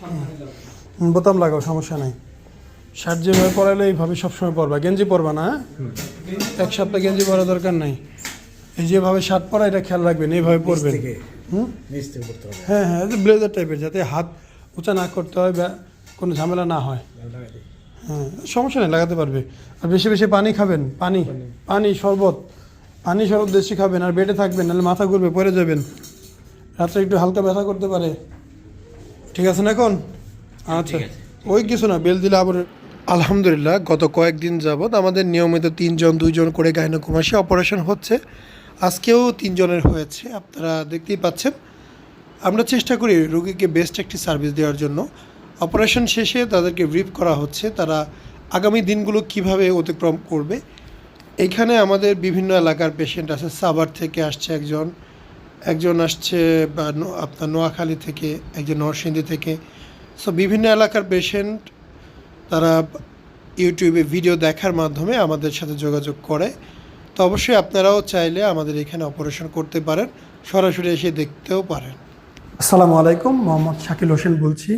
হুম, বোতাম লাগাও সমস্যা নাই। শার্ট যেভাবে পরালে এইভাবে সবসময় পরবা গেঞ্জি পরবা না হ্যাঁ? এক সপ্তাহ গেঞ্জি পরা দরকার নাই। এই যেভাবে শার্ট পরা এটা খেয়াল রাখবেন এইভাবে পরবেন। হ্যাঁ হ্যাঁ ব্লেজার টাইপের যাতে হাত উঁচা না করতে হয় বা কোনো ঝামেলা না হয়। হ্যাঁ সমস্যা নেই লাগাতে পারবে। আর বেশি বেশি পানি খাবেন পানি। পানি শরবত। পানি শরবত বেশি খাবেন আর বেডে থাকবেন নাহলে মাথা ঘুরবে পড়ে যাবেন। রাত্রে একটু হালকা ব্যথা করতে পারে। ঠিক আছে না এখন? আচ্ছা ওই কিছু না বেল দিলে আবার আলহামদুলিল্লাহ গত কয়েকদিন যাবৎ আমাদের নিয়মিত তিনজন দুইজন করে গাইনোকুমাসী অপারেশন হচ্ছে। আজকেও তিনজনের হয়েছে আপনারা দেখতেই পাচ্ছেন। আমরা চেষ্টা করি রোগীকে বেস্ট একটি সার্ভিস দেওয়ার জন্য। অপারেশন শেষে তাদেরকে ব্রিফ করা হচ্ছে তারা আগামী দিনগুলো কীভাবে অতিক্রম করবে। এখানে আমাদের বিভিন্ন এলাকার পেশেন্ট আছে সাভার থেকে আসছে একজন। একজন আসছে আপনার নোয়াখালী থেকে, একজন নরসিংদী থেকে। সো বিভিন্ন এলাকার পেশেন্ট তারা ইউটিউবে ভিডিও দেখার মাধ্যমে আমাদের সাথে যোগাযোগ করে। তো অবশ্যই আপনারাও চাইলে আমাদের এখানে অপারেশন করতে পারেন, সরাসরি এসে দেখতেও পারেন। আসসালামু আলাইকুম, মোহাম্মদ শাকিল হোসেন বলছি।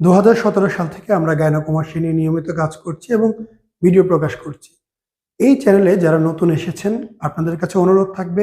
দু হাজার সতেরো সাল থেকে আমরা গায়নাকুমাসী নিয়ে নিয়মিত কাজ করছি এবং ভিডিও প্রকাশ করছি। এই চ্যানেলে যারা নতুন এসেছেন, আপনাদের কাছে অনুরোধ থাকবে